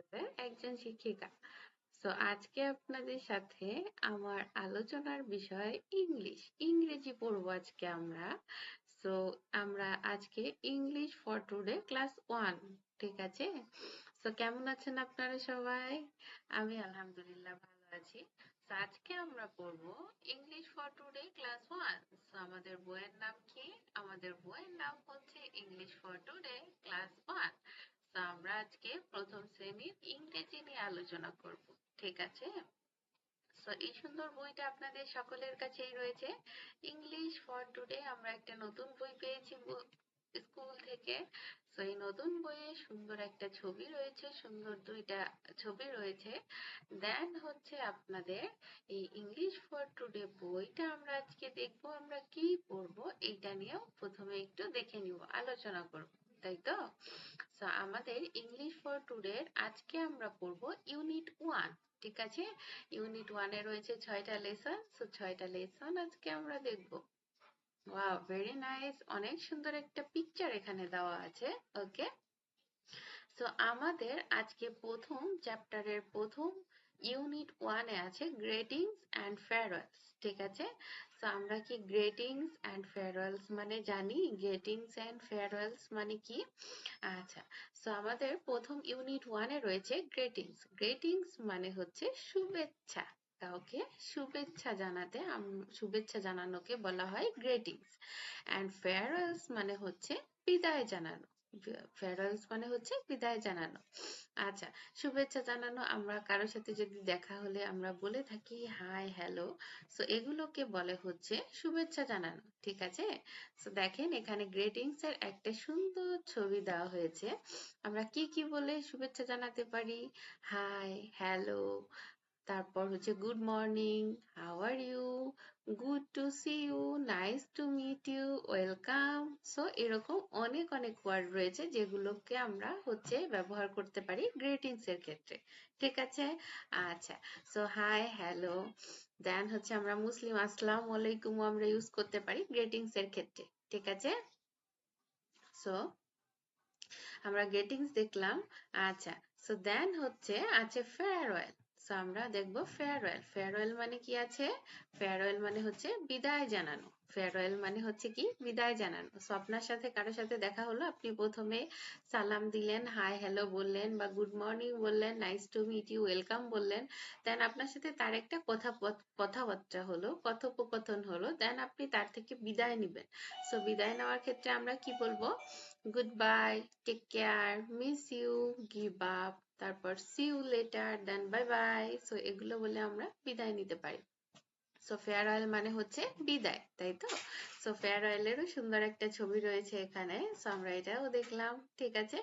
ক্লাসের একজন শিক্ষিকা। সো আজকে আপনাদের সাথে আমার আলোচনার বিষয় ইংলিশ। ইংরেজি পড়ব আজকে আমরা। সো আমরা আজকে English for today class one ঠিক আছে? সো কেমন আছেন আপনারা সবাই? আমি আলহামদুলিল্লাহ ভালো আছি। তো আজকে আমরা পড়ব English for today class one so আমাদের বইয়ের নাম কি? আমাদের বইয়ের নাম হচ্ছে English for today class one তো আমরা আজকে প্রথম শ্রেণির ইংরেজি নিয়ে আলোচনা করব। ঠিক আছে? তো এই সুন্দর বইটা আপনাদের সকলের কাছেই রয়েছে। ইংলিশ ফর টুডে আমরা একটা নতুন বই পেয়েছি স্কুল থেকে। তো এই নতুন বইয়ে সুন্দর একটা ছবি রয়েছে, সুন্দর দুইটা ছবি রয়েছে। দেন হচ্ছে আপনাদের এই ইংলিশ ফর টুডে বইটা আমরা আজকে দেখব, আমরা কি পড়ব, এইটা নিয়েও প্রথমে একটু দেখে নিব, আলোচনা করব, তাই তো? সো আমাদের ইংলিশ ফর টুডের আজকে আমরা পড়ব ইউনিট ওয়ান ঠিক আছে? ইউনিট ওয়ানে রয়েছে ছয়টা লেসন সো ছয়টা লেসন আজকে আমরা দেখব। ওয়াও ভেরি নাইস অনেক সুন্দর একটা পিকচার এখানে দেওয়া আছে ওকে সো আমাদের আজকে প্রথম চ্যাপ্টারের প্রথম ইউনিট ওয়ানে আছে গ্রেটিংস অ্যান্ড ফেয়ারওয়েলস ঠিক আছে? তো আমরা কি গ্রেটিংস অ্যান্ড ফেয়ারওয়েলস মানে জানি? গ্রেটিংস অ্যান্ড ফেয়ারওয়েলস মানে কি? আচ্ছা সো আমাদের প্রথম ইউনিট ওয়ানে রয়েছে গ্রেটিংস গ্রেটিংস মানে হচ্ছে শুভেচ্ছা, কাউকে শুভেচ্ছা জানাতে শুভেচ্ছা জানানোকে বলা হয় গ্রেটিংস অ্যান্ড ফেয়ারওয়েলস মানে হচ্ছে বিদায় জানানো। ফেয়ারওয়েলস মানে হচ্ছে বিদায় জানানো। আচ্ছা শুভেচ্ছা জানানো, আমরা কারোর সাথে যদি দেখা হলে আমরা বলে থাকি, হাই, হ্যালো। সো এগুলোকে বলে হচ্ছে শুভেচ্ছা জানানো, ঠিক আছে? সো দেখেন এখানে গ্রেটিংস এর একটা সুন্দর ছবি দেওয়া হয়েছে। আমরা কি কি বলে শুভেচ্ছা জানাতে পারি? Hi, hello. তারপর হচ্ছে, good morning, how are you? Good to see you, nice to meet you, welcome. So, এরকম অনেক অনেক ওয়ার্ড রয়েছে যেগুলোকে আমরা হচ্ছে ব্যবহার করতে পারি গ্রিটিংস এর ক্ষেত্রে। ঠিক আছে? আচ্ছা সো, হাই, হ্যালো। দেন হচ্ছে আমরা মুসলিম, আসসালাম আলাইকুম আমরা ইউজ করতে পারি গ্রিটিংস এর ক্ষেত্রে। ঠিক আছে? সো, আমরা গ্রেটিংস দেখলাম। আচ্ছা সো, দেন হচ্ছে, আছে ফেয়ারওয়েল। সো আমরা দেখব ফেয়ারওয়েল ফেয়ারওয়েল মানে কি আছে? ফেয়ারওয়েল মানে হচ্ছে বিদায় জানানো। ফেয়ারওয়েল মানে হচ্ছে কি? বিদায় জানানো। সো আপনার সাথে কারোর সাথে দেখা হলো? আপনি প্রথমে সালাম দিলেন হাই হ্যালো বললেন বা গুড মর্নিং বললেন nice to meet you welcome বললেন। দেন আপনার সাথে তার একটা কথা কথাবার্তা হলো, কথোপকথন হলো। দেন আপনি তার থেকে বিদায় নিবেন। সো বিদায় নেওয়ার ক্ষেত্রে আমরা কি বলব? Goodbye take care miss you give up তারপর see you later then bye bye so এগুলো বলে আমরা বিদায় নিতে পারি। সো ফেয়ারওয়েল মানে হচ্ছে বিদায়, তাই তো? সো ফেয়ারওয়েলেরও সুন্দর একটা ছবি রয়েছে এখানে। সো আমরা এটাও দেখলাম, ঠিক আছে?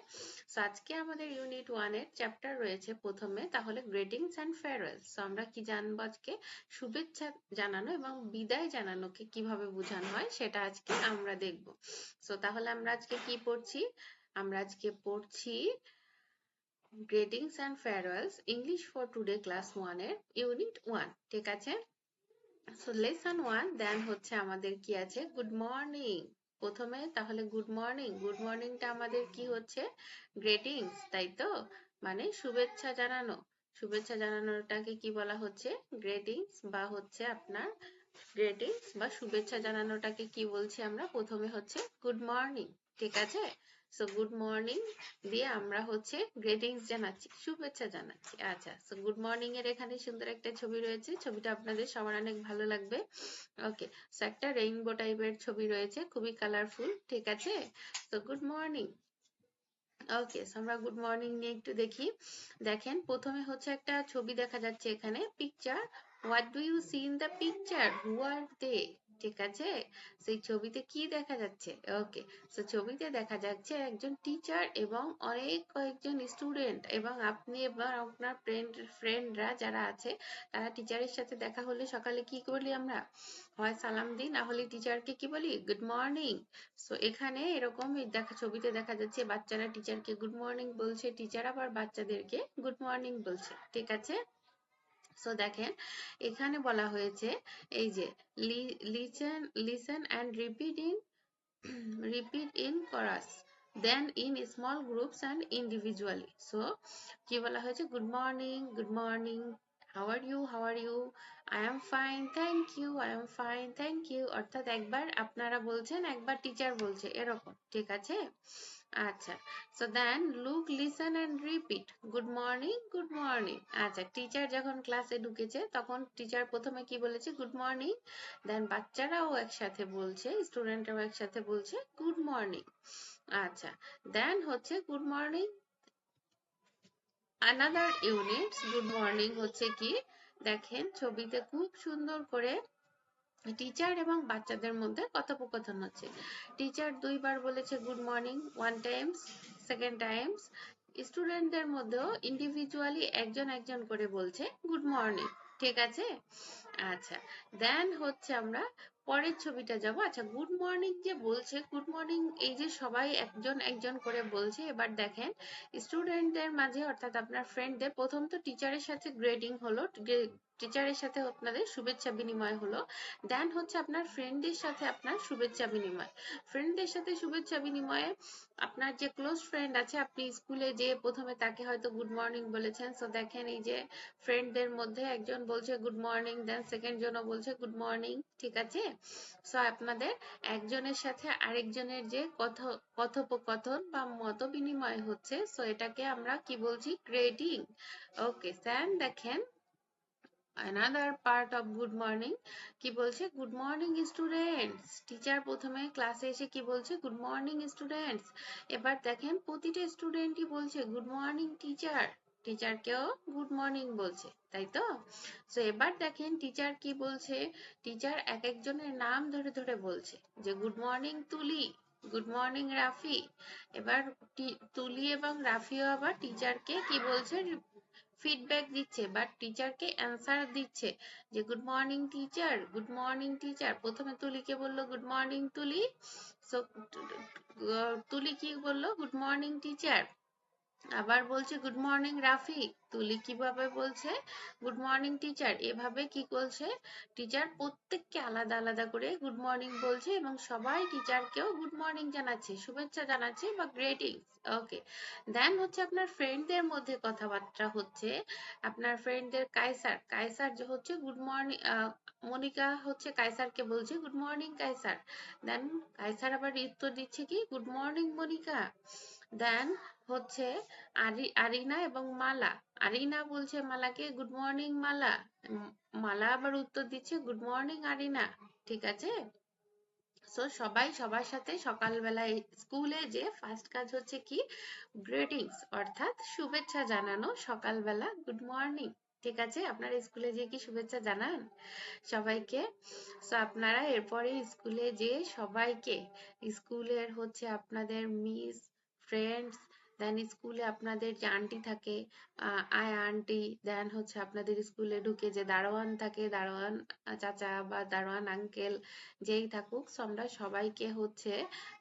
সো আজকে আমাদের ইউনিট ওয়ানের চ্যাপ্টার রয়েছে প্রথমে, তাহলে গ্রেটিংস অ্যান্ড ফেয়ারওয়েল সো আমরা কি জানব আজকে? শুভেচ্ছা জানানো এবং বিদায় জানানোকে কীভাবে বোঝানো হয়, সেটা আজকে আমরা দেখব। সো তাহলে আমরা আজকে কি পড়ছি? আমরা আজকে পড়ছি greetings and farewells English for today class ওয়ানের ইউনিট ওয়ান ঠিক আছে? সো লেসন ওয়ান দেন হচ্ছে আমাদের কি আছে? গুড মর্নিং প্রথমে তাহলে গুড মর্নিং গুড মর্নিংটা আমাদের কি হচ্ছে? গ্রেটিংস তাই তো? মানে শুভেচ্ছা জানানো। শুভেচ্ছা জানানোটাকে কি বলা হচ্ছে? গ্রেটিংস বা হচ্ছে আপনার গ্রেটিংস বা শুভেচ্ছা জানানোটাকে কি বলছি আমরা? প্রথমে হচ্ছে গুড মর্নিং ঠিক আছে? সো গুড মর্নিং দিয়ে আমরা হচ্ছে গ্রেটিংস জানাচ্ছি, শুভেচ্ছা জানাচ্ছি। আচ্ছা সো গুড মর্নিং এর এখানে সুন্দর একটা ছবি রয়েছে। ছবিটা আপনাদের সবার অনেক ভালো লাগবে। ওকে সো একটা রেইনবো টাইপের ছবি রয়েছে, খুবই কালারফুল ঠিক আছে? সো গুড মর্নিং ওকে আমরা গুড মর্নিং নিয়ে একটু দেখি। দেখেন, প্রথমে হচ্ছে একটা ছবি দেখা যাচ্ছে এখানে picture what do you see in the picture who are they ঠিক আছে? সেই ছবিতে কি দেখা যাচ্ছে? ওকে সো ছবিতে দেখা যাচ্ছে একজন টিচার এবং অনেক কয়েকজন স্টুডেন্ট এবং আপনি এবং আপনার ফ্রেন্ড ফ্রেন্ডরা যারা আছে, তারা টিচারের সাথে দেখা হলে সকালে কি করি আমরা? হয় সালাম দিই, না হলে টিচারকে কি বলি? গুড মর্নিং সো এখানে এরকম দেখা, ছবিতে দেখা যাচ্ছে বাচ্চারা টিচারকে গুড মর্নিং বলছে টিচার আবার বাচ্চাদেরকে গুড মর্নিং বলছে। ঠিক আছে? সো দেখেন, এখানে বলা হয়েছে, এই যে listen listen and repeat in repeat in chorus then in small groups and individually so কি বলা হয়েছে? Good morning good morning how are you how are you I am fine thank you I am fine thank you অর্থাৎ একবার আপনারা বলছেন, একবার teacher বলছে, এরকম, ঠিক আছে? আচ্ছা so then look listen and repeat good morning good morning আচ্ছা টিচার যখন ক্লাসে ঢুকেছে, তখন টিচার প্রথমে কি বলেছে? গুড মর্নিং দেন বাচ্চারাও একসাথে বলছে স্টুডেন্টরাও একসাথে বলছে গুড মর্নিং আচ্ছা দেন হচ্ছে good morning another units good morning হচ্ছে কি? দেখেন, ছবিতে খুব সুন্দর করে টিচার এবং বাচ্চাদের মধ্যে কথোপকথন হচ্ছে। টিচার দুইবার বলেছে good morning one times second times স্টুডেন্টদের মধ্যেও ইন্ডিভিজুয়ালি একজন একজন করে বলছে গুড মর্নিং ঠিক আছে? আচ্ছা দেন হচ্ছে আমরা পরের ছবিটা যাব। আচ্ছা গুড মর্নিং যে বলছে গুড মর্নিং এই যে সবাই একজন একজন করে বলছে, এবার দেখেন স্টুডেন্টদের মাঝে অর্থাৎ আপনার ফ্রেন্ডদের প্রথম তো টিচারের সাথে গ্রেডিং হলো টিচারের সাথে আপনাদের শুভেচ্ছা বিনিময় হলো। দেন হচ্ছে আপনার ফ্রেন্ডদের সাথে আপনার শুভেচ্ছা বিনিময়। ফ্রেন্ডদের সাথে শুভেচ্ছা বিনিময়ে আপনার যে ক্লোজ ফ্রেন্ড আছে, আপনি স্কুলে যে প্রথমে তাকে হয়তো গুড মর্নিং বলেছেন। সো দেখেন এই যে ফ্রেন্ডদের মধ্যে একজন বলছে গুড মর্নিং দেন সেকেন্ড জনও বলছে গুড মর্নিং ঠিক আছে? সো আপনাদের একজনের সাথে আরেকজনের যে কথ, কথোপকথন বা মত বিনিময় হচ্ছে সো এটাকে আমরা কি বলছি? গ্রেডিং ওকে স্যান দেখেন another part of good morning. কি বলছে? গুড মর্নিং স্টুডেন্টস টিচার প্রথমে ক্লাসে এসে কি বলছে? গুড মর্নিং স্টুডেন্টস এবার দেখেন প্রতিটা স্টুডেন্টই বলছে গুড মর্নিং টিচার টিচারকেও গুড মর্নিং বলছে, তাই তো? সো এবার দেখেন টিচার কি বলছে? টিচার এক একজনের নাম ধরে ধরে বলছে, যে good morning Tuli. Good morning Rafi. এবার তুলি এবং রাফিও আবার টিচারকে কি বলছে? ফিডব্যাক দিচ্ছে বাট টিচারকে অ্যান্সার দিচ্ছে যে good morning teacher good morning teacher প্রথমে তুলিকে বলল গুড মর্নিং তুলি। সো তুলি কি বলল গুড মর্নিং টিচার আবার বলছে গুড মর্নিং রাফিক। তুলি কীভাবে বলছে গুড মর্নিং টিচার এভাবে কি বলছে টিচার প্রত্যেককে আলাদা আলাদা করে গুড মর্নিং বলছে এবং সবাই টিচারকেও গুড মর্নিং জানাচ্ছে, শুভেচ্ছা জানাচ্ছে বা গ্রেটিংস ওকে দেন হচ্ছে আপনার ফ্রেন্ডদের মধ্যে কথাবার্তা হচ্ছে। আপনার ফ্রেন্ডদের কাইসার কাইসার যে হচ্ছে গুড মর্নিং মনিকা হচ্ছে কাইসারকে বলছে good morning Kaisar then Kaisar আবার উত্তর দিচ্ছে কি গুড মর্নিং মনিকা। দেন হচ্ছে আরিনা এবং মালা। আরিনা বলছে মালাকে গুড মর্নিং মালা। মালা আবার উত্তর দিচ্ছে গুড মর্নিং আরিনা। ঠিক আছে? সো সবাই সবার সাথে সকালবেলায় স্কুলে যে ফার্স্ট কাজ হচ্ছে কি? গ্রেটিংস অর্থাৎ শুভেচ্ছা জানানো সকালবেলা গুড মর্নিং ঠিক আছে? আপনারা স্কুলে যে কি শুভেচ্ছা জানান? সবাইকে। সো আপনারা এরপরে স্কুলে যে সবাইকে, স্কুলের হচ্ছে আপনাদের মিস ফ্রেন্ডস দেন স্কুলে আপনাদের যে আন্টি থাকে আয় আন্টি দেন হচ্ছে আপনাদের স্কুলে ঢুকে যে দারোয়ান থাকে, দারোয়ান চাচা বা দারোয়ান আঙ্কেল যেই থাকুক, আমরা সবাইকে হচ্ছে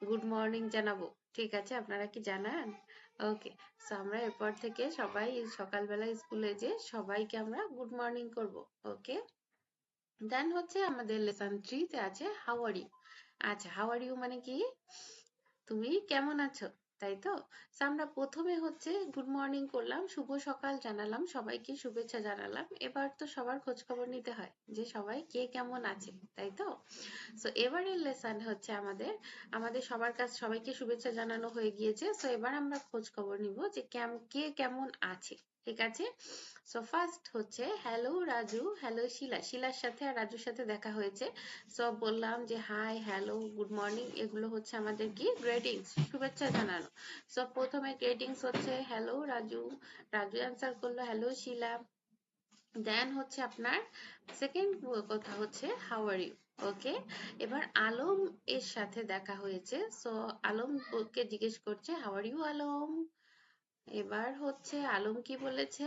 গুড মর্নিং জানাব। ঠিক আছে? আপনারা কি জানান? ওকে সো আমরা এরপর থেকে সবাই সকালবেলা স্কুলে যে সবাইকে আমরা গুড মর্নিং করব। ওকে দেন হচ্ছে আমাদের লেসন থ্রিতে আছে হাউ আর ইউ আচ্ছা হাউ আর ইউ মানে কি? তুমি কেমন আছো? তাই তো? আমরা প্রথমে হচ্ছে গুড মর্নিং করলাম, শুভ সকাল জানালাম, সবাইকে শুভেচ্ছা জানালাম। এবার তো সবার খোঁজ খবর নিতে হয় যে সবাই কে কেমন আছে, তাই তো? সো এবারের লেসন হচ্ছে আমাদের আমাদের সবার কাছে, সবাইকে শুভেচ্ছা জানানো হয়ে গিয়েছে। সো এবার আমরা খোঁজ খবর নিব যে কে কেমন আছে। ঠিক আছে? সো ফার্স্ট হচ্ছে হ্যালো রাজু হ্যালো শিলা। শিলার সাথে আর রাজুর সাথে দেখা হয়েছে। সো বললাম যে হাই হ্যালো গুড মর্নিং এগুলো হচ্ছে আমাদের কি গ্রেটিংস শুভেচ্ছা জানানো। সো প্রথমে গ্রেটিংস হচ্ছে হ্যালো রাজু রাজু অ্যান্সার করল হ্যালো শিলা. দেন হচ্ছে আপনার সেকেন্ড কথা হচ্ছে হাউ আর ইউ ওকে এবার আলম এর সাথে দেখা হয়েছে। সো আলম কে জিজ্ঞেস করছে হাউ আর ইউ আলম? এবার হচ্ছে আলম কি বলেছে?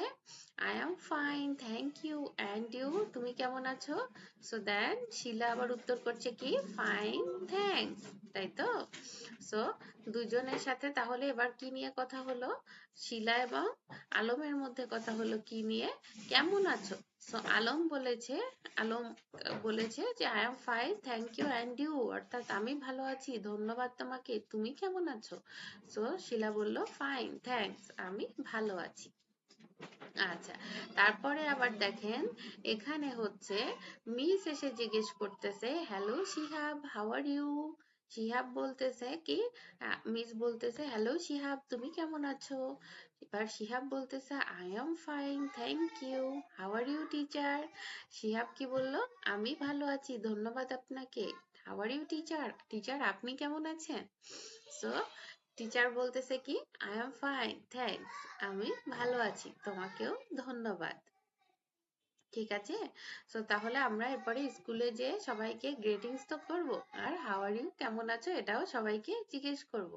I am fine thank you and you তুমি কেমন আছো? সো দেন শিলা আবার উত্তর করছে কি? ফাইন থ্যাংকস তাই তো? সো দুজনের সাথে তাহলে এবার কি নিয়ে কথা হলো? শিলা এবং আলমের মধ্যে কথা হলো কি নিয়ে? কেমন আছো? সো আলম বলেছে আলম বলেছে যে I am fine thank you and you অর্থাৎ আমি ভালো আছি, ধন্যবাদ তোমাকে, তুমি কেমন আছো? সো শিলা বলল ফাইন থ্যাঙ্কস আমি ভালো আছি। আচ্ছা তারপরে আবার দেখেন, এখানে হচ্ছে মিস এসে জিজ্ঞেস করতেছে hello Shihab how are you Shihab বলতেছে কি মিস বলতেছে হ্যালো শিহাব তুমি কেমন আছো? এবার শিহাব বলতেছে I am fine thank you how are you teacher Shihab কি বলল, আমি ভালো আছি, ধন্যবাদ আপনাকে how are you teacher teacher আপনি কেমন আছেন? সো টিচার বলতেছে কি আই এম ফাইন থ্যাঙ্কস আমি ভালো আছি, তোমাকেও ধন্যবাদ। ঠিক আছে? সো তাহলে আমরা এরপরে স্কুলে যে সবাইকে গ্রিটিংস তো করব। আর হাউ আর ইউ কেমন আছো? এটাও সবাইকে জিজ্ঞেস করব।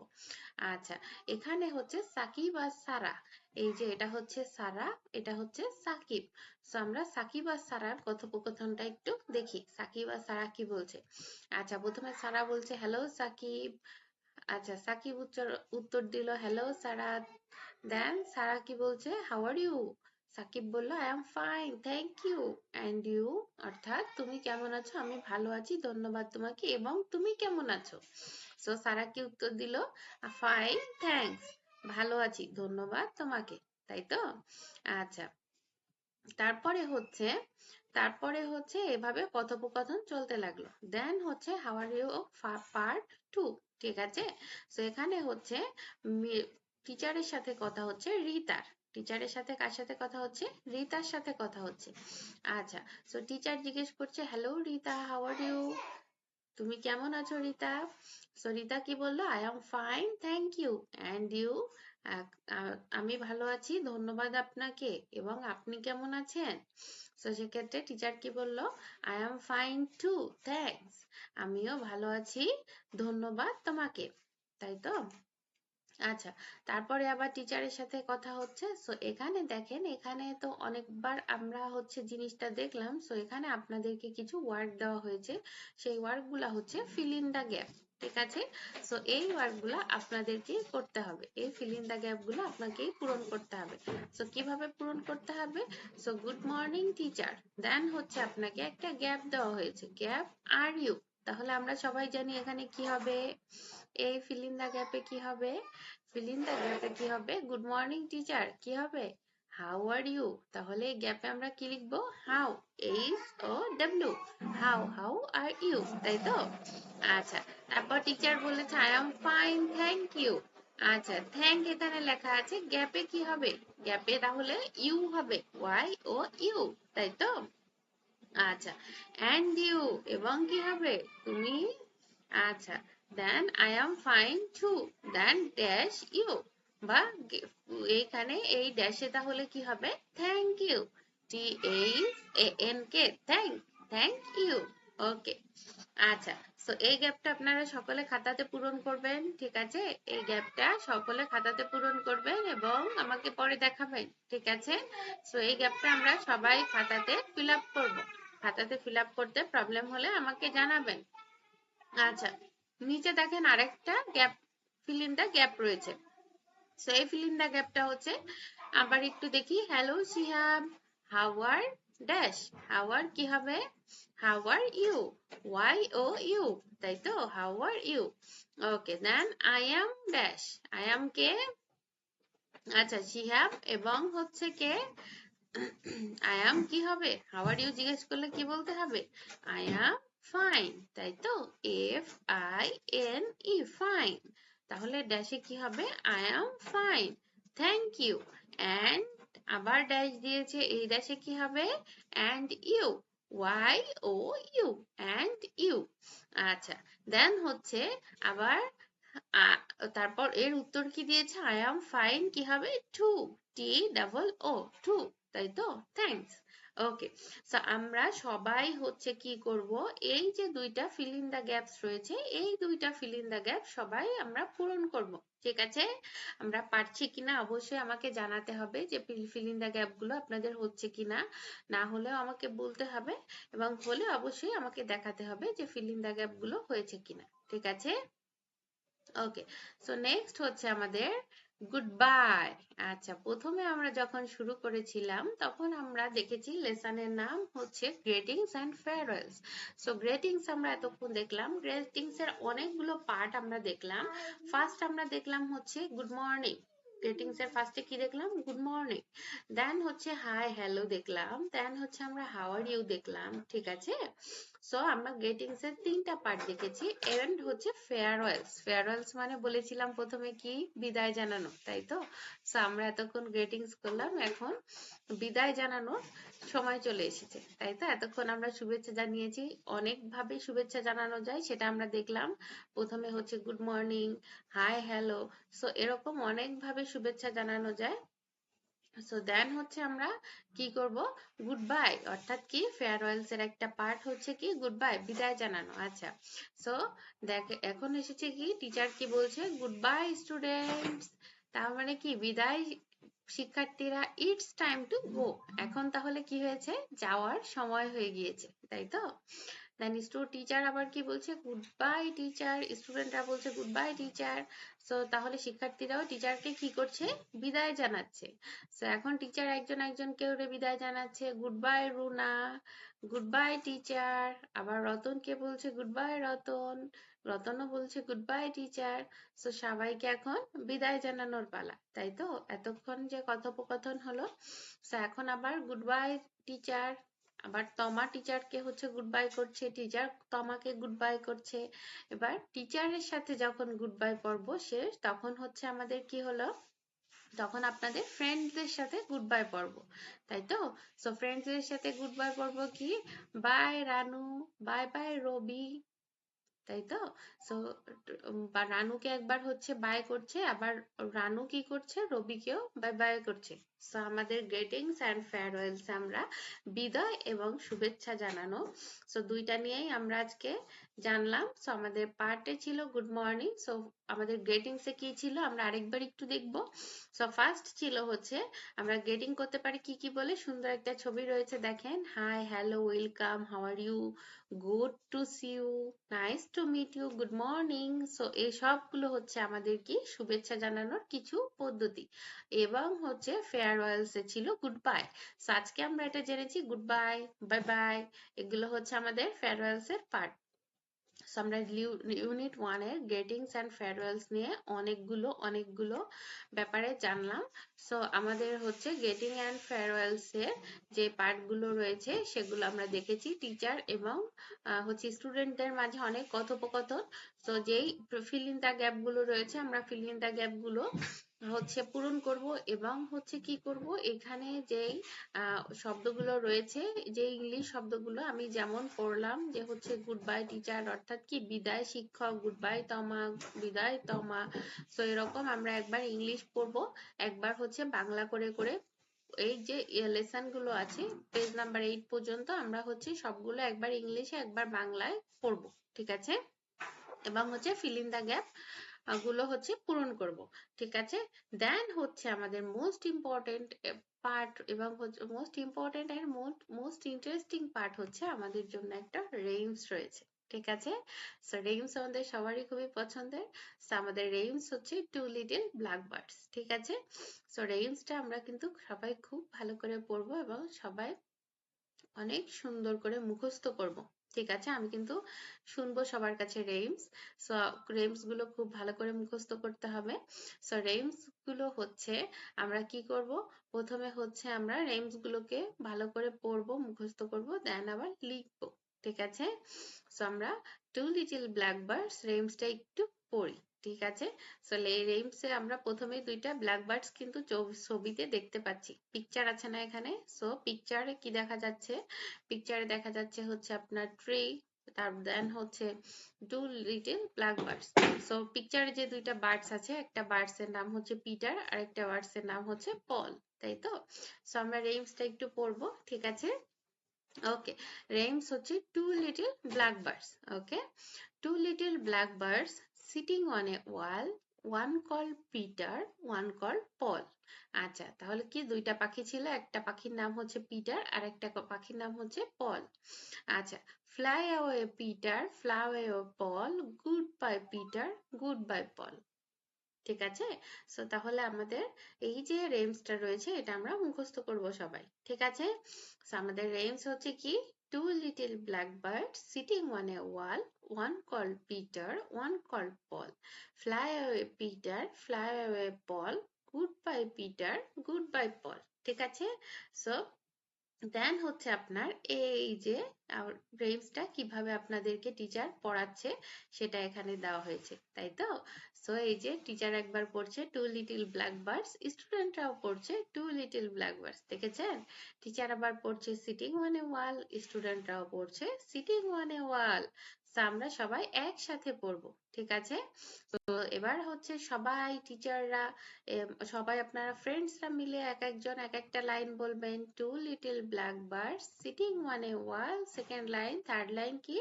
আচ্ছা এখানে হচ্ছে সাকিব আর সারা। এই যে এটা হচ্ছে সারা, এটা হচ্ছে সাকিব। সো আমরা সাকিব আর সারার কথোপকথনটা একটু দেখি। সাকিব আর সারা কি বলছে? আচ্ছা প্রথমে সারা বলছে হ্যালো সাকিব। আচ্ছা সাকিব উত্তর উত্তর দিল হ্যালো সারা। দেন সারা কি বলছে হাউ আর ইউ সাকিব বলল I am fine thank you and you অর্থাৎ তুমি কেমন আছো? আমি ভালো আছি, ধন্যবাদ তোমাকে। এবং তুমি কেমন আছো? সো সারা কি উত্তর দিল ফাইন থ্যাঙ্কস ভালো আছি, ধন্যবাদ তোমাকে। তাই তো? আচ্ছা। তারপরে হচ্ছে তারপরে হচ্ছে এভাবে কথোপকথন চলতে লাগল। দেন হচ্ছে how are you part two ঠিক আছে? তো এখানে হচ্ছে টিচারের সাথে কথা হচ্ছে, রিতার। টিচারের সাথে কার সাথে কথা হচ্ছে? রিতার সাথে কথা হচ্ছে। আচ্ছা সো টিচার জিজ্ঞেস করছে hello Rita how are you তুমি কেমন আছো, রিতা? সো রিতা কি বলল I am fine thank you and you আমি ভালো আছি, ধন্যবাদ আপনাকে, এবং আপনি কেমন আছেন? তো সেক্ষেত্রে টিচার কি বলল I am fine too thanks আমিও ভালো আছি, ধন্যবাদ তোমাকে। তাই তো? আচ্ছা তারপরে আবার টিচারের সাথে কথা হচ্ছে। সো এখানে দেখেন, এখানে তো অনেকবার আমরা হচ্ছে জিনিসটা দেখলাম। সো এখানে আপনাদেরকে কিছু ওয়ার্ক দেওয়া হয়েছে। সেই ওয়ার্কগুলা হচ্ছে ফিল ইন দা গ্যাপ ঠিক আছে? সো এই ওয়ার্কগুলা আপনাদেরকে করতে হবে। এই ফিল ইন দা গ্যাপগুলো আপনাকেই পূরণ করতে হবে। সো কীভাবে পূরণ করতে হবে? So good morning teacher then হচ্ছে আপনাকে একটা গ্যাপ দেওয়া হয়েছে। গ্যাপ আর ইউ তাহলে আমরা সবাই জানি এখানে কি হবে। এই ফিল দা গ্যাপে কি হবে? ফিল দা গ্যাপে কি হবে? গুড মর্নিং, টিচার, কি হবে? How are you? তাহলে এই গ্যাপে আমরা কি লিখব? How, H O W. How how are you, তাই তো? আচ্ছা তারপর টিচার বলেছে, I am fine, thank you. আচ্ছা থ্যাংক এখানে লেখা আছে, গ্যাপে কি হবে? গ্যাপে তাহলে ইউ হবে, ওয়াই ও ইউ, তাই তো? আচ্ছা অ্যান্ড ইউ এবং কি হবে? তুমি? আচ্ছা then I am fine too then dash you বা এইখানে এই ড্যাশে তাহলে কি হবে? Thank you T H A N K thank thank you okay আচ্ছা সো এই গ্যাপটা আপনারা সকলে খাতাতে পূরণ করবেন, ঠিক আছে? এই গ্যাপটা সকলে খাতাতে পূরণ করবেন এবং আমাকে পরে দেখাবেন, ঠিক আছে? সো এই গ্যাপটা আমরা সবাই খাতাতে ফিল আপ করব। খাতাতে ফিল আপ করতে প্রবলেম হলে আমাকে জানাবেন। আচ্ছা নিচে দেখেন আরেকটা gap fill in the gap রয়েছে। সো এই ফিল ইন দা গ্যাপটা হচ্ছে, আবার একটু দেখি। Hello Shihab how are dash how are কি হবে? How are you Y O U তাই তো? How are you okay then I am dash I am কে? আচ্ছা শিহাব এবং হচ্ছে কে? আই এম কি হবে? হাউ আর ইউ জিজ্ঞেস করলে কি বলতে হবে? আই এম ফাইন তাই তো? এফ আই এন ই তাহলে ড্যাশে কি হবে? I am fine thank you and আবার ড্যাশ দিয়েছে, এই ড্যাশে কি হবে? And you Y O U and you আচ্ছা দেন হচ্ছে আবার তারপর এর উত্তর কি দিয়েছে? আই এম ফাইন কি হবে? Too T double O too তাই তো? থ্যাংকস ওকে সো আমরা সবাই হচ্ছে কি করব? এই যে দুইটা ফিল ইন দা গ্যাপস রয়েছে, এই দুইটা ফিল ইন দা গ্যাপ সবাই আমরা পূরণ করব। ঠিক আছে? আমরা পারছি কিনা? অবশ্যই আমাকে জানাতে হবে যে ফিল ইন দা গ্যাপগুলো আপনাদের হচ্ছে কিনা? না হলেও আমাকে বলতে হবে এবং হলে অবশ্যই আমাকে দেখাতে হবে যে ফিল ইন দা গ্যাপগুলো হয়েছে কিনা। ঠিক আছে? ওকে সো নেক্সট হচ্ছে আমাদের গুড বাই আচ্ছা প্রথমে আমরা যখন শুরু করেছিলাম, তখন আমরা দেখেছি লেসনের নাম হচ্ছে greetings and farewells so greetings আমরা এতক্ষণ দেখলাম। গ্রেটিংস এর অনেকগুলো পার্ট আমরা দেখলাম। ফার্স্ট আমরা দেখলাম হচ্ছে গুড মর্নিং গ্রেটিংস এর ফার্স্টে কি দেখলাম? গুড মর্নিং দেন হচ্ছে হাই হ্যালো দেখলাম। দেন হচ্ছে আমরা হাওয়ার ইউ দেখলাম। ঠিক আছে? সো আমরা গ্রেটিংস এর তিনটা পার্ট দেখেছি। এন্ড হচ্ছে ফেয়ারওয়েলস ফেয়ারওয়েলস মানে বলেছিলাম প্রথমে কি? বিদায় জানানো, তাই তো? সো আমরা এতক্ষণ গ্রেটিংস করলাম, এখন বিদায় জানানোর সময় চলে এসেছে, তাই তো? এতক্ষণ আমরা শুভেচ্ছা জানিয়েছি। অনেক ভাবে শুভেচ্ছা জানানো যায়, সেটা আমরা দেখলাম। প্রথমে হচ্ছে good morning hi hello so এরকম অনেক ভাবে শুভেচ্ছা জানানো যায়। সো দেন হচ্ছে আমরা কি করব? গুড বাই অর্থাৎ কি? ফেয়ারওয়েলস এর একটা পার্ট হচ্ছে কি? গুড বাই বিদায় জানানো। আচ্ছা। সো দেখ, এখন এসেছে কি? টিচার কি বলছে? গুড বাই স্টুডেন্টস তার মানে কি? বিদায়, শিক্ষার্থীরা ইটস টাইম টু গো এখন তাহলে কি হয়েছে? যাওয়ার সময় হয়ে গিয়েছে। তাই তো? দেন স্টু টিচার আবার কি বলছে? গুড বাই টিচার স্টুডেন্টরা বলছে গুড বাই টিচার সো তাহলে শিক্ষার্থীরাও টিচারকে কি করছে? বিদায় জানাচ্ছে। সো এখন টিচার একজন একজনকে ওরে বিদায় জানাচ্ছে। Good bye Runa. Good bye teacher আবার রতনকে বলছে গুড বাই রতন. রতনও বলছে গুড বাই টিচার সো সবাইকে এখন বিদায় জানানোর পালা। তাই তো? এতক্ষণ যে কথোপকথন হলো। সো এখন আবার গুড বাই টিচার আবার তমা টিচারকে হচ্ছে গুড বাই করছে টিচার তমাকে গুড বাই করছে। এবার টিচারের সাথে যখন গুড বাই পর্ব শেষ, তখন হচ্ছে আমাদের কি হলো? তখন আপনাদের ফ্রেন্ডসদের সাথে গুড বাই পর্ব। তাই তো? সো ফ্রেন্ডসদের সাথে গুড বাই পর্ব কি? Bye Ranu bye bye Robi তাই তো? সো রানুকে একবার হচ্ছে বাই করছে, আবার রানু কি করছে? রবিকেও বাই বাই করছে। সো আমাদের গ্রেটিংস অ্যান্ড ফেয়ারওয়েলস আমরা বিদায় এবং শুভেচ্ছা জানানো। সো দুইটা নিয়েই আমরা আজকে জানলাম। সো আমাদের পার্টে ছিল গুড মর্নিং সো আমাদের গ্রেটিংসে কি ছিল আমরা আরেকবার একটু দেখব। সো ফার্স্ট ছিল হচ্ছে আমরা গ্রেটিং করতে পারি কি কি বলে? সুন্দর একটা ছবি রয়েছে দেখেন। Hi hello welcome how are you good to see you nice to meet you good morning so এই সবগুলো হচ্ছে আমাদের কি? শুভেচ্ছা জানানোর কিছু পদ্ধতি। এবং হচ্ছে ফেয়ারওয়েলস এ ছিল গুড বাই সো আজকে আমরা এটা জেনেছি গুড বাই বাই বাই এগুলো হচ্ছে আমাদের ফেয়ারওয়েলস এর পার্ট সো আমরা ইউনিট ওয়ানের গ্রেটিংস অ্যান্ড ফেয়ারওয়েলস নিয়ে অনেকগুলো অনেকগুলো ব্যাপারে জানলাম। সো আমাদের হচ্ছে গেটিং অ্যান্ড ফেয়ারওয়েলস এর যে পার্টগুলো রয়েছে সেগুলো আমরা দেখেছি টিচার এবং হচ্ছে স্টুডেন্টদের মাঝে অনেক কথোপকথন। সো যেই ফিল ইন দ্য গ্যাপগুলো রয়েছে, আমরা ফিল ইন দ্য গ্যাপগুলো হচ্ছে পূরণ করব এবং হচ্ছে কি করব? এখানে যেই শব্দগুলো রয়েছে যে ইংলিশ শব্দগুলো আমি যেমন পড়লাম যে হচ্ছে গুড বাই টিচার অর্থাৎ কি বিদায় শিক্ষক গুড বাই তমা, বিদায় তমা। তো এরকম আমরা একবার ইংলিশ পড়ব, একবার হচ্ছে বাংলা করে করে। এই যে লেসনগুলো আছে পেজ নাম্বার এইট পর্যন্ত আমরা হচ্ছে সবগুলো একবার ইংলিশে, একবার বাংলায় পড়ব, ঠিক আছে? এবং হচ্ছে ফিল ইন দা গ্যাপ গুলো হচ্ছে পূরণ করব, ঠিক আছে? দেন হচ্ছে আমাদের মোস্ট ইম্পর্টেন্ট পার্ট এবং most important and most interesting part হচ্ছে আমাদের জন্য একটা রেইমস রয়েছে, ঠিক আছে? সো রেইমস আমাদের সবারই খুবই পছন্দের। সো আমাদের রেইমস হচ্ছে টু লিটল ব্ল্যাক বার্ডস ঠিক আছে? সো রেইমসটা আমরা কিন্তু সবাই খুব ভালো করে পড়ব এবং সবাই অনেক সুন্দর করে মুখস্থ করব। ঠিক আছে, আমি কিন্তু শুনব সবার কাছে রেইমস সো রেইমসগুলো খুব ভালো করে মুখস্থ করতে হবে। সো রেইমসগুলো হচ্ছে, আমরা কি করব? প্রথমে হচ্ছে আমরা রেইমস গুলোকে ভালো করে পড়ব, মুখস্থ করব দেন আবার লিখব, ঠিক আছে? সো আমরা টু লিটল ব্ল্যাক বার্ডস রেইমসটা একটু পড়ি। ঠিক আছে? সো রেইমসে আমরা প্রথমে দুইটা ব্ল্যাক কিন্তু ছবিতে দেখতে পাচ্ছি। পিকচার আছে না এখানে? সো পিকচারে কি দেখা যাচ্ছে? পিকচারে দেখা যাচ্ছে হচ্ছে আপনার ট্রি তার দেন হচ্ছে two little black birds so পিকচারে যে দুইটা বার্ডস আছে, একটা বার্ডস এর নাম হচ্ছে পিটার আর একটা বার্ডস এর নাম হচ্ছে পল তাই তো? সো আমরা রেইমসটা একটু পড়ব, ঠিক আছে? ওকে রেইমস হচ্ছে two little black birds okay two little black birds sitting on a wall, one called Peter, one called Paul. আচ্ছা তাহলে কি দুইটা পাখি ছিল? একটা পাখির নাম হচ্ছে পিটার আর একটা পাখির নাম হচ্ছে পল আচ্ছা fly away Peter fly away Paul goodbye Peter goodbye Paul ঠিক আছে? সো তাহলে আমাদের এই যে রেমসটা রয়েছে, এটা আমরা মুখস্থ করব সবাই। ঠিক আছে? সো আমাদের রেমস হচ্ছে কি? Bird sitting on a wall one call Peter one call Paul fly away Peter fly away Paul goodbye Peter goodbye Paul ঠিক আছে? সো দেন হচ্ছে আপনার এই যে রেমসটা কীভাবে আপনাদেরকে টিচার পড়াচ্ছে, সেটা এখানে দেওয়া হয়েছে, তাই তো? সো এই যে টিচার একবার পড়ছে টু লিটিল ব্ল্যাক বার্ডস স্টুডেন্টরাও পড়ছে টু লিটিল ব্ল্যাক বার্ডস দেখেছেন? টিচার আবার পড়ছে সিটিং ওয়ান ওয়াল স্টুডেন্টরাও পড়ছে সিটিং ওয়ান ওয়াল আমরা সবাই একসাথে পড়ব, ঠিক আছে? তো এবার হচ্ছে সবাই টিচাররা সবাই আপনারা ফ্রেন্ডসরা মিলে এক একজন এক একটা লাইন বলবেন two little black birds sitting on a wall second line third line কি?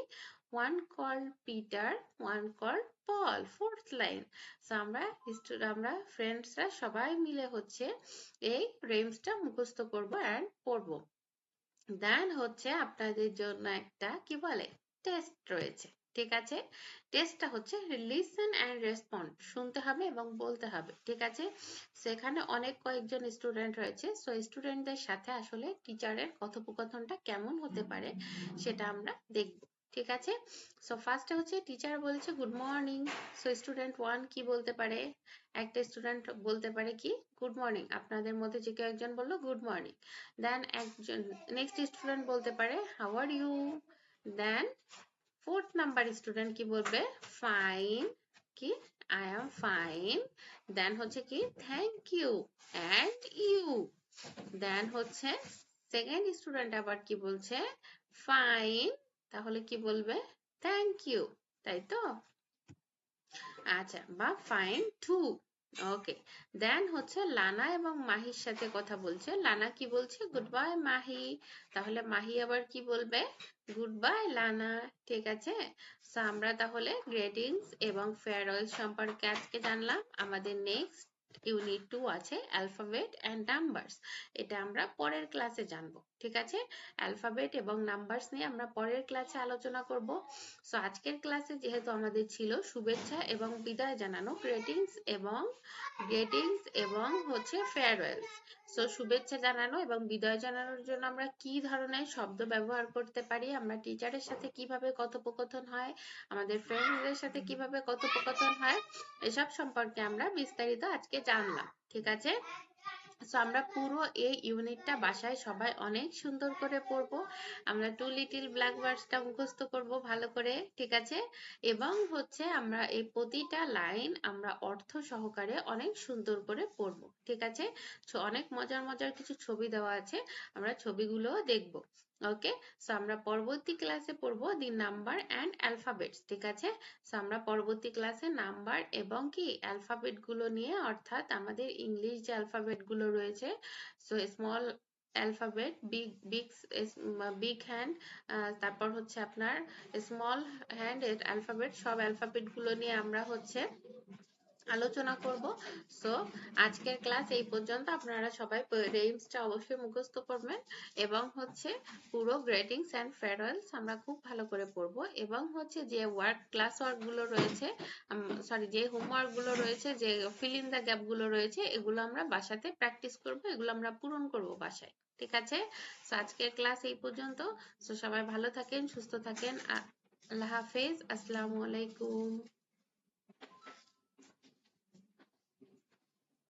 One call Peter one call Paul fourth line so আমরা আমরা ফ্রেন্ডসরা সবাই মিলে হচ্ছে এই রেমসটা মুখস্থ করব অ্যান্ড পড়ব। দেন হচ্ছে আপনাদের জন্য একটা কি বলে? টেস্ট রয়েছে। ঠিক আছে? টেস্টটা হচ্ছে লিসেন অ্যান্ড রেসপন্ড শুনতে হবে এবং বলতে হবে। ঠিক আছে? সেখানে অনেক কয়েকজন স্টুডেন্ট রয়েছে। সো স্টুডেন্টদের সাথে আসলে টিচারের কথোপকথনটা কেমন হতে পারে সেটা আমরা দেখব। ঠিক আছে? সো ফার্স্টে হচ্ছে টিচার বলছে good morning so student one কি বলতে পারে? একটা স্টুডেন্ট বলতে পারে কি? গুড মর্নিং আপনাদের মধ্যে যে কেউ একজন বলল গুড মর্নিং দেন একজন নেক্সট স্টুডেন্ট বলতে পারে how are you then fourth number student কি বলবে? ফাইন কি? আই এম ফাইন দেন হচ্ছে কি? Thank you and you then হচ্ছে সেকেন্ড স্টুডেন্ট আবার কি বলছে? ফাইন তাহলে কি বলবে? থ্যাংক ইউ তাই তো? আচ্ছা বা ফাইন টু ওকে দেন হচ্ছে লানা এবং মাহির সাথে কথা বলছে। লানা কি বলছে? Goodbye Mahi. তাহলে মাহি আবার কি বলবে? গুড বাই লানা, ঠিক আছে? আমরা তাহলে গ্রেটিংস এবং ফেয়ারওয়েল সম্পর্কে আজকে জানলাম। আমাদের নেক্সট ইউনিট টু আছে অ্যালফাবেট অ্যান্ড নাম্বারস এটা আমরা পরের ক্লাসে জানব। ঠিক আছে? অ্যালফাবেট এবং নাম্বারস নিয়ে আমরা পরের ক্লাসে আলোচনা করব। সো আজকের ক্লাসে যেহেতু আমাদের ছিল, শুভেচ্ছা এবং বিদায় জানানো। গ্রেটিংস এবং গ্রেটিংস এবং হচ্ছে ফেয়ারওয়েলস সো শুভেচ্ছা জানানো এবং বিদায় জানানোর জন্য আমরা কি ধরনের শব্দ ব্যবহার করতে পারি, আমরা টিচারের সাথে কীভাবে কথোপকথন হয়, আমাদের ফ্রেন্ডসদের সাথে কীভাবে কথোপকথন হয়, এসব সম্পর্কে আমরা বিস্তারিত আজকে জানলাম। ঠিক আছে? সো আমরা পুরো এই ইউনিটটা বাসায় সবাই অনেক সুন্দর করে পড়ব। আমরা টু লিটিল ব্ল্যাক বার্ডসটা মুখস্থ করব ভালো করে, ঠিক আছে? এবং হচ্ছে আমরা এই প্রতিটা লাইন আমরা অর্থ সহকারে অনেক সুন্দর করে পড়ব, ঠিক আছে? অনেক মজার মজার কিছু ছবি দেওয়া আছে, আমরা ছবিগুলো দেখব। ওকে সো আমরা পরবর্তী ক্লাসে পড়ব দি নাম্বার অ্যান্ড অ্যালফাবেটস ঠিক আছে? সো আমরা পরবর্তী ক্লাসে নাম্বার এবং কি অ্যালফাবেটগুলো নিয়ে, অর্থাৎ আমাদের ইংলিশ যে অ্যালফাবেটগুলো রয়েছে so small alphabet big big big hand তারপর হচ্ছে আপনার স্মল হ্যান্ড অ্যালফাবেট সব অ্যালফাবেটগুলো নিয়ে আমরা হচ্ছে আলোচনা করব। সো আজকের ক্লাস এই পর্যন্ত আপনারা সবাই রেইমসটা অবশ্যই মুখস্থ করবেন এবং হচ্ছে পুরো গ্রেটিংস অ্যান্ড ফেয়ারওয়েলস আমরা খুব ভালো করে পড়ব এবং হচ্ছে যে ওয়ার্ক ক্লাস ওয়ার্কগুলো রয়েছে সরি যে হোমওয়ার্কগুলো রয়েছে, যে ফিল ইন দ্য গ্যাপগুলো রয়েছে, এগুলো আমরা বাসাতে প্র্যাকটিস করব, এগুলো আমরা পূরণ করব বাসায়, ঠিক আছে? সো আজকের ক্লাস এই পর্যন্ত। সো সবাই ভালো থাকেন, সুস্থ থাকেন। আল্লাহ হাফেজ। আসসালামু আলাইকুম।